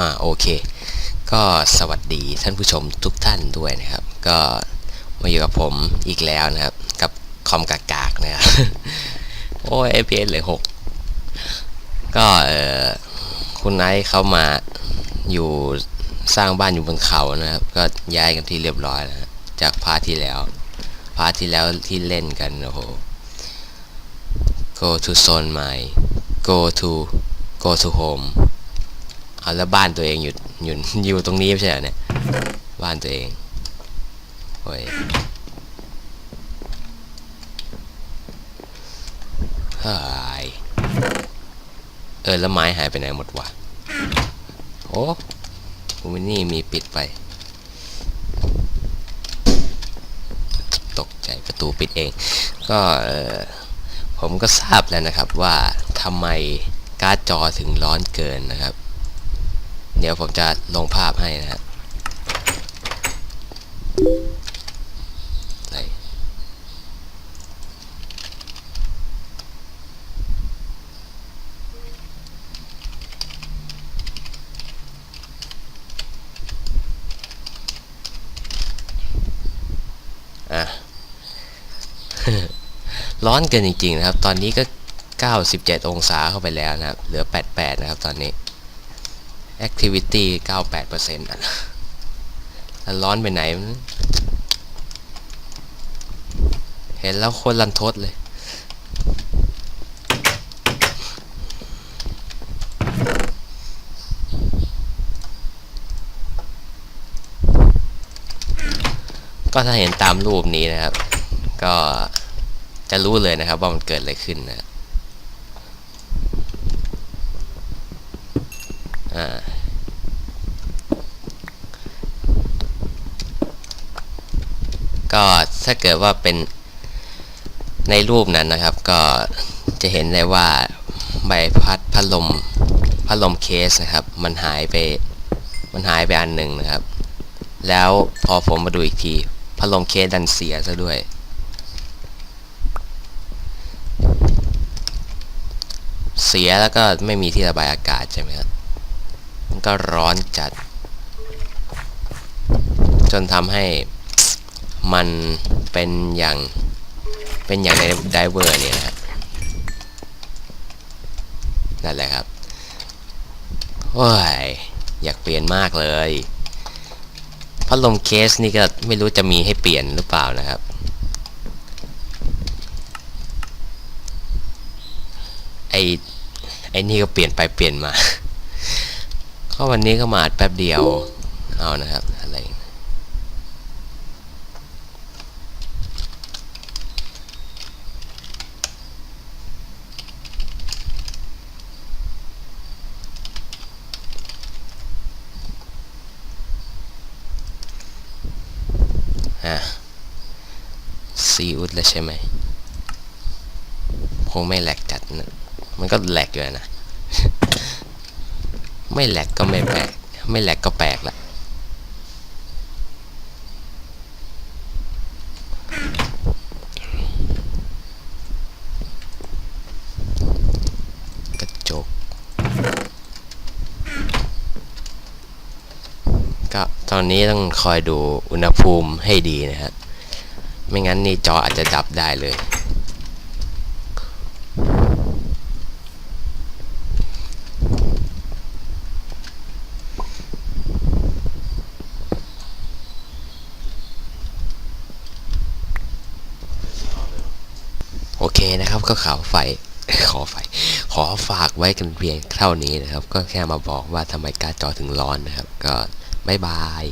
อ่าโอเค ก็สวัสดีท่านผู้ชมทุกท่านด้วยนะครับ ก็มาอยู่กับผมอีกแล้วนะครับ กับคอมกากากนะครับโอ้ย FPS เหลือหกก็เออคุณไนท์เขามาอยู่สร้างบ้านอยู่บนเขานะครับ ก็ย้ายกันที่เรียบร้อยแล้วนะจากพาร์ทที่แล้วพาร์ทที่แล้วที่เล่นกันโอ้โห go to zone my go to go to home เอาแล้วบ้านตัวเองอยู่อยู่อยู่ตรงนี้ไม่ใช่เหรอเนี่ย บ้านตัวเองโอ้ยเฮ้ยเออแล้วไม้หายไปไหนหมดวะโอ้กูมินี่มีปิดไป ตกใจประตูปิดเอง ก็เออผมก็ทราบแล้วนะครับว่าทำไมการ์ดจอถึงร้อนเกินนะครับ เดี๋ยวผมจะลงภาพให้นะครับไหนอะร้อนเกินจริง ๆ นะครับ ตอนนี้ก็ 97 องศาเข้าไปแล้วนะครับ เหลือ 88 นะครับ ตอนนี้ activity 98%อะแล้วร้อนไปไหน เห็นแล้วคนรันทดเลย ก็ถ้าเห็นตามรูปนี้นะครับ ก็จะรู้เลยนะครับว่ามันเกิดอะไรขึ้นนะ อ่า ก็ถ้าเกิดว่าเป็นในรูปนั้นนะครับ ก็จะเห็นได้ว่าใบพัดพัดลมพัดลมเคสนะครับ มันหายไปมันหายไปอันหนึ่งนะครับ แล้วพอผมมาดูอีกทีพัดลมเคสดันเสียซะด้วยเสียแล้วก็ไม่มีที่ระบายอากาศใช่ไหมครับ มันก็ร้อนจัด จนทำให้มันเป็นอย่างเป็นอย่างในไดเวอร์เนี่ยนะนั่นแหละครับโอ้ยอยากเปลี่ยนมากเลยพัดลมเคสนี่ก็ไม่รู้จะมีให้เปลี่ยนหรือเปล่านะครับ ไอไอ้นี่ก็เปลี่ยนไปเปลี่ยนมา ก็วันนี้ก็มาอัดแป๊บเดียว เอานะครับ อะไรอะซีอุดแล้วใช่ไหม คงไม่แหลกจัดนะ มันก็แหลกอยู่นะ ไม่แหลกก็ไม่แปลก ไม่แหลกก็แปลกละกระจก ก็ตอนนี้ต้องคอยดูอุณหภูมิให้ดีนะครับไม่งั้นนี่จออาจจะดับได้เลย เคนะครับก็ข่าวไฟขอไฟขอฝากไว้กันเพียงเท่านี้นะครับ ก็แค่มาบอกว่าทำไมการ์ดจอถึงร้อนนะครับ ก็บายบาย